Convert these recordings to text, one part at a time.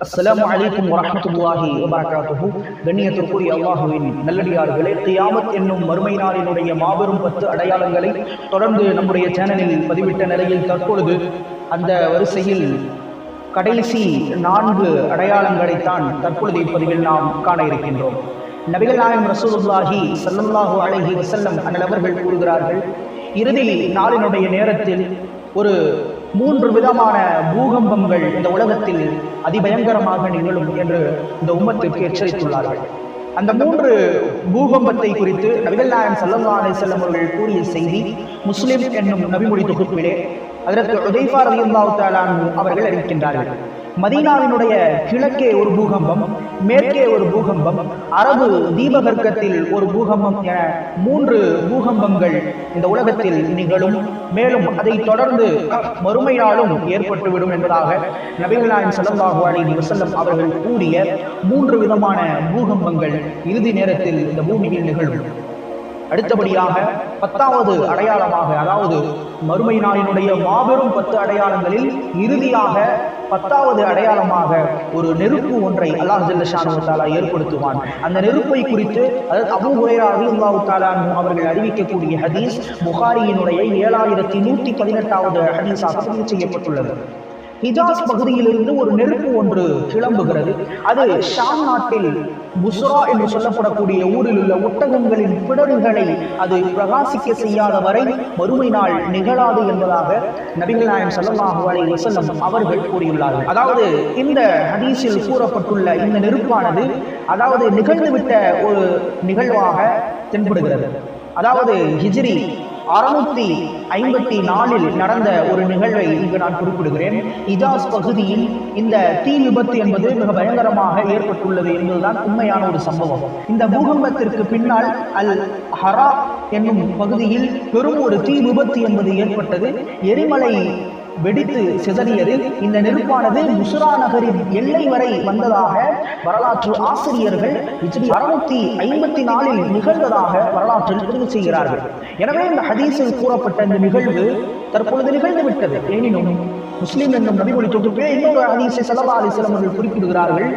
அஸ்ஸலாமு அலைக்கும் வரஹ்மத்துல்லாஹி வபரகாத்துஹு. கண்ணியத்திற்குரிய அல்லாஹுவின் நல்லடியார்களே கியாமத் என்னும் மறுமை நாளினுடைய மாபெரும் பத்து அடையாளங்களை தொடர்ந்து நம்முடைய சேனலில் பதிவிட்ட நிலையில் தற்பொழுது அந்த வரிசையில் கடைசி நான்கு அடையாளங்களைத்தான் தற்பொழுது இப்பதிவில் நாம் காண இருக்கின்றோம். நபிகள் நாயம் ரசூலுல்லாஹி ஸல்லல்லாஹு அலைஹி வஸல்லம் அன்னவர்கள் கூறுகிறார்கள் இறுதி நாளினுடைய நேரத்தில் ஒரு மூன்று விதமான பூகம்பங்கள் இந்த உலகத்தில் அதிபயங்கரமாக நிகழும் என்று இந்த உம்மத்திற்கு எச்சரித்துள்ளார்கள். அந்த மூன்று பூகம்பத்தை குறித்து நபிகள் நாயகம் சல்லல்லா செல்லம் அவர்கள் கூறிய செய்தி முஸ்லிம் என்னும் நபிமொழி தொகுப்பிலே அதற்கு உதைஃபா ரலியல்லாஹு அவர்கள் அறிவிக்கின்றார்கள். மதீனாவினுடைய கிழக்கே ஒரு பூகம்பம் மேற்கே ஒரு பூகம்பம் அரபு தீபகற்கத்தில் ஒரு பூகம்பம் என மூன்று பூகம்பங்கள் இந்த உலகத்தில் நிகழும். மேலும் அதை தொடர்ந்து மறுமை நாளும் ஏற்பட்டுவிடும் என்பதாக நபிகள் நாயகம் ஸல்லல்லாஹு அலைஹி வஸல்லம் அவர்கள் கூறிய மூன்று விதமான பூகம்பங்கள் இறுதி நேரத்தில் இந்த பூமியில் நிகழும். அடுத்தபடியாக பத்தாவது அடையாளமாக அதாவது மறுமை நாளினுடைய மாபெரும் பத்து அடையாளங்களில் இறுதியாக பத்தாவது அடையாளமாக ஒரு நெருப்பு ஒன்றை அல்லாஹ் ஜல்லஷானுத்தாலா ஏற்படுத்துவான். அந்த நெருப்பை குறித்து அதாவது அபு ஹுரேரா ரலியல்லாஹு தஆலா அவர்கள் அறிவிக்கக்கூடிய ஹதீஸ் புகாரியினுடைய ஏழாயிரத்தி நூற்றி பதினெட்டாவது ஹதீஸாக பதிவு செய்யப்பட்டுள்ளது. ஹிஜாஸ் பகுதியிலிருந்து ஒரு நெருப்பு ஒன்று கிளம்புகிறது. அது ஷாம் நாட்டில் புஸ்ரா என்று சொல்லப்படக்கூடிய ஊரில் உள்ள ஒட்டகங்களின் பிடர்களை அது பிரகாசிக்க செய்யாத வரை மறுமை நாள் நிகழாது என்பதாக நபிகள் நாயம் சல்லாஹு அலை வசல்லம் அவர்கள் கூறியுள்ளார்கள். அதாவது இந்த ஹதீஸில் கூறப்பட்டுள்ள இந்த நெருப்பானது அதாவது நிகழ்ந்துவிட்ட ஒரு நிகழ்வாக தென்படுகிறது. அதாவது ஹிஜ்ரி அறுநூத்தி ஐம்பத்தி நாலில் நடந்த ஒரு நிகழ்வை இங்கு நான் குறிப்பிடுகிறேன். இஜாஸ் பகுதியில் இந்த தீ விபத்து என்பது மிக பயங்கரமாக ஏற்பட்டுள்ளது என்பதுதான் உண்மையான ஒரு சம்பவம். இந்த பூகம்பத்திற்கு பின்னால் அல் ஹரா என்னும் பகுதியில் பெரும் ஒரு தீ விபத்து என்பது ஏற்பட்டது. எரிமலை வெடித்து சிதறியது. இந்த நெருப்பானது முசுரா நகரின் எல்லை வரை வந்ததாக வரலாற்று ஆசிரியர்கள் இஜ்ரி அறுநூத்தி ஐம்பத்தி நாலில் நிகழ்ந்ததாக வரலாற்றில் பதிவு செய்கிறார்கள். எனவே இந்த ஹதீஸில் கூறப்பட்ட இந்த நிகழ்வு தற்பொழுது நிகழ்ந்து விட்டது எனினும் முஸ்லீம் என்னும் நபிமொழி தொகுப்பே இன்னொரு ஹதீஸை சல்லா அலிஸ்லாம் அவர்கள் குறிப்பிடுகிறார்கள்.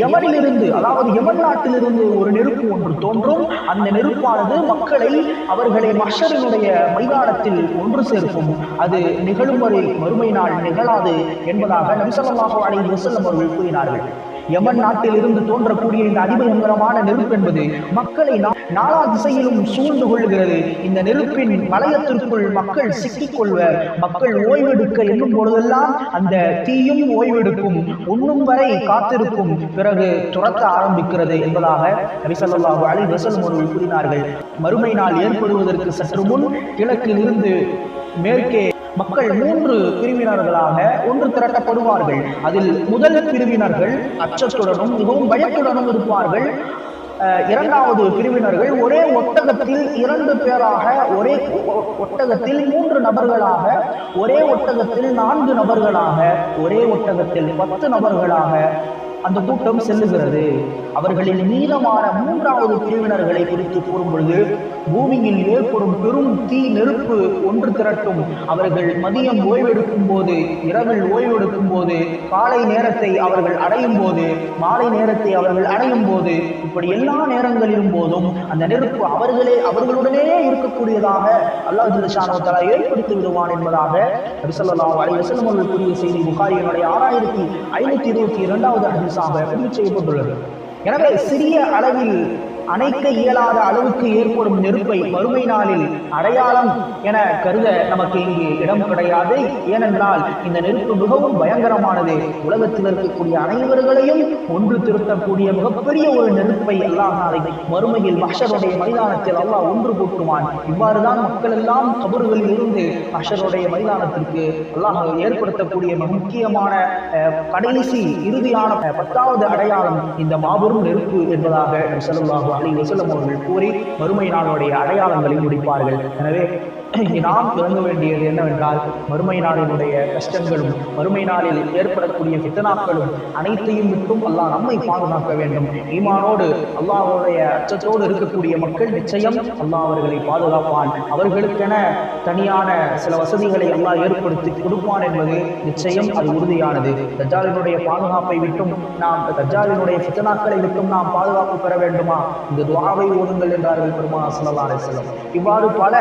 யமனிலிருந்து அதாவது யமன் நாட்டிலிருந்து ஒரு நெருப்பு ஒன்று தோன்றும் அந்த நெருப்பானது மக்களை அவர்களை மஷரனுடைய மைதானத்தில் ஒன்று சேர்க்கும். அது நிகழும் வரை மறுமை நாள் நிகழாது என்பதாக நம்சலமாக அலைஹி வஸல்லம் அவர்கள் கூறினார்கள். யமன் நாட்டில் இருந்து தோன்றக்கூடிய இந்த அதிபயங்கரமான நெருப்பு என்பது மக்களை நாலா திசையிலும் சூழ்ந்து கொள்கிறது இந்த நெருப்பின் வளையத்திற்குள் மக்கள் சிக்கிக்கொள்வர். மக்கள் ஓய்வெடுக்க எண்ணும் பொழுதெல்லாம் போதெல்லாம் அந்த தீயும் ஓய்வெடுக்கும். உண்ணும் வரை காத்திருக்கும். பிறகு துரத்த ஆரம்பிக்கிறது என்பதாக நபிசல்லாஹு அலி வசலம் அவர்கள் கூறினார்கள். மறுமை நாள் ஏற்படுவதற்கு சற்று முன் கிழக்கில் இருந்து மேற்கே மக்கள் மூன்று பிரிவினர்களாக ஒன்று திரட்டப்படுவார்கள் அதில் முதல் பிரிவினர்கள் அச்சத்துடனும் மிகவும் பயத்துடனும் இருப்பார்கள். இரண்டாவது பிரிவினர்கள் ஒரே ஒட்டகத்தில் இரண்டு பேராக ஒரே ஒட்டகத்தில் மூன்று நபர்களாக ஒரே ஒட்டகத்தில் நான்கு நபர்களாக ஒரே ஒட்டகத்தில் பத்து நபர்களாக அந்த கூட்டம் செல்லுகிறது. அவர்களில் மீதமான மூன்றாவது பிரிவினர்களை குறித்து கூறும் பொழுது பூமியில் ஏற்படும் பெரும் தீ நெருப்பு ஒன்று திரட்டும். அவர்கள் மதியம் ஓய்வெடுக்கும் போது இரவில் ஓய்வெடுக்கும் போது காலை நேரத்தை அவர்கள் அடையும் போது மாலை நேரத்தை அவர்கள் அடையும் போது இப்படி எல்லா நேரங்களிலும் போதும் அந்த நெருப்பு அவர்களே அவர்களுடனே இருக்கக்கூடியதாக அல்லாஹ் ஜில்ஷானோ ஏற்படுத்தி விடுவான் என்பதாக நபிசல்லாஹு அலைஹி அவர்கள் கூறிய செய்தி புகாரியினுடைய ஆறாயிரத்தி ஐநூத்தி இருபத்தி இரண்டாவது ஹதீஸாக பதிவு செய்யப்பட்டுள்ளது. எனவே சிறிய அளவில் அணைக்க இயலாத அளவுக்கு ஏற்படும் நெருப்பை மறுமை நாளில் அடையாளம் என கருத நமக்கு இங்கு இடம் கிடையாது. ஏனென்றால் இந்த நெருப்பு மிகவும் பயங்கரமானது. உலகத்தில் இருக்கக்கூடிய அனைவர்களையும் ஒன்று திருத்தக்கூடிய மிகப்பெரிய ஒரு நெருப்பை அல்லாஹ் நாளை மறுமையில் மஷருடைய மைதானத்தில் அல்லாஹ் ஒன்று கூட்டுவான். இவ்வாறுதான் மக்கள் எல்லாம் கபறுகளில் இருந்து மஷருடைய மைதானத்திற்கு அல்லாஹ் ஏற்படுத்தக்கூடிய முக்கியமான கடைசி இறுதியான பத்தாவது அடையாளம் இந்த மாபெரும் நெருப்பு என்பதாக செல்லுவாக அலி வசல்லம் அவர்கள் கூறி மறுமை நாளுடைய அடையாளங்களை முடிப்பார்கள். எனவே இங்கே நாம் விளங்க வேண்டியது என்னவென்றால் மறுமை நாளினுடைய கஷ்டங்களும் மறுமை நாளில் ஏற்படக்கூடிய ஃபித்தனாக்களும் அனைத்தையும் விட்டும் அல்லாஹ் நம்மை பாதுகாக்க வேண்டும். ஈமானோடு அல்லாஹருடைய அச்சத்தோடு இருக்கக்கூடிய மக்கள் நிச்சயம் அல்லாஹ் அவர்களை பாதுகாப்பான். அவர்களுக்கென தனியான சில வசதிகளை அல்லாஹ் ஏற்படுத்தி கொடுப்பான் என்பது நிச்சயம் அது உறுதியானது. தஜாலினுடைய பாதுகாப்பை விட்டும் நாம் தஜாலினுடைய ஃபித்தனாக்களை விட்டும் நாம் பாதுகாப்பு பெற வேண்டுமா? இந்த துவாவை ஓடுங்கள் என்றார்கள் பெருமானா சொல்லலாம் அலைஹி இவ்வாறு பல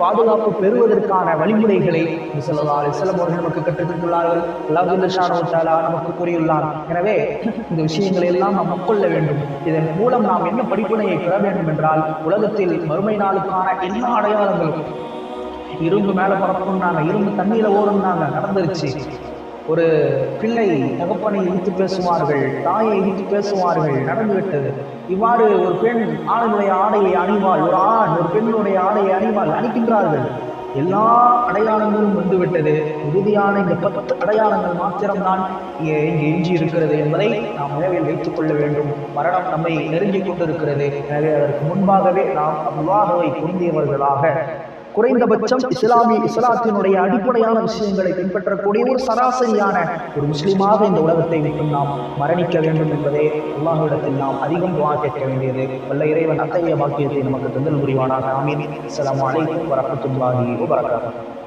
பாதுகாப்பு பெறுவதற்கான வழிமுறைகளை ஸல்லல்லாஹு செல்லம் அவர்கள் நமக்கு கற்றுக்கொண்டுள்ளார்கள் தந்துள்ளார்கள் நமக்கு கூறியுள்ளார் எனவே இந்த விஷயங்களை எல்லாம் நாம் உட்கொள்ள வேண்டும். இதன் மூலம் நாம் என்ன படிப்பினையை பெற வேண்டும் என்றால் உலகத்தில் மறுமை நாளுக்கான எல்லா அடையாளங்களும் இரும்பு மேலே பறக்கணும்னாங்க இரும்பு தண்ணியில் ஓடும்னாங்க நடந்துருச்சு. ஒரு பிள்ளை தகப்பனை இழுத்து பேசுவார்கள் தாயை இழுத்து பேசுவார்கள் நடந்துவிட்டது இவ்வாறு ஒரு பெண் ஆணுடைய ஆடையை அணிவாள் ஒரு ஆண் ஒரு பெண்ணுடைய ஆடையை அணிவாள் அணிக்கின்றார்கள் எல்லா அடையாளங்களும் வந்துவிட்டது. உறுதியான இந்த பத்து அடையாளங்கள் மாத்திரம்தான் இங்கே எஞ்சி இருக்கிறது என்பதை நாம் நினைவில் வைத்துக் கொள்ள வேண்டும். மரணம் நம்மை நெருங்கிக் கொண்டிருக்கிறது. எனவே அதற்கு முன்பாகவே நாம் அல்லாஹவை பொருந்தியவர்களாக குறைந்தபட்சம் இஸ்லாமிய இஸ்லாத்தினுடைய அடிப்படையான விஷயங்களை பின்பற்றக்கூடிய ஒரு சராசரியான ஒரு முஸ்லீமாக இந்த உலகத்தை மட்டும் நாம் மரணிக்க வேண்டும் என்பதே அல்லாஹ்விடத்தில் நாம் அதிகம் துவா கேட்க வேண்டியது. வல்ல இறைவன் அத்தகைய வாக்கியத்தை நமக்கு தந்தல் புரிவானாக. ஆமீன். அஸ்ஸலாமு அலைக்கும் வரஹ்மத்துல்லாஹி வபரகாத்துஹு.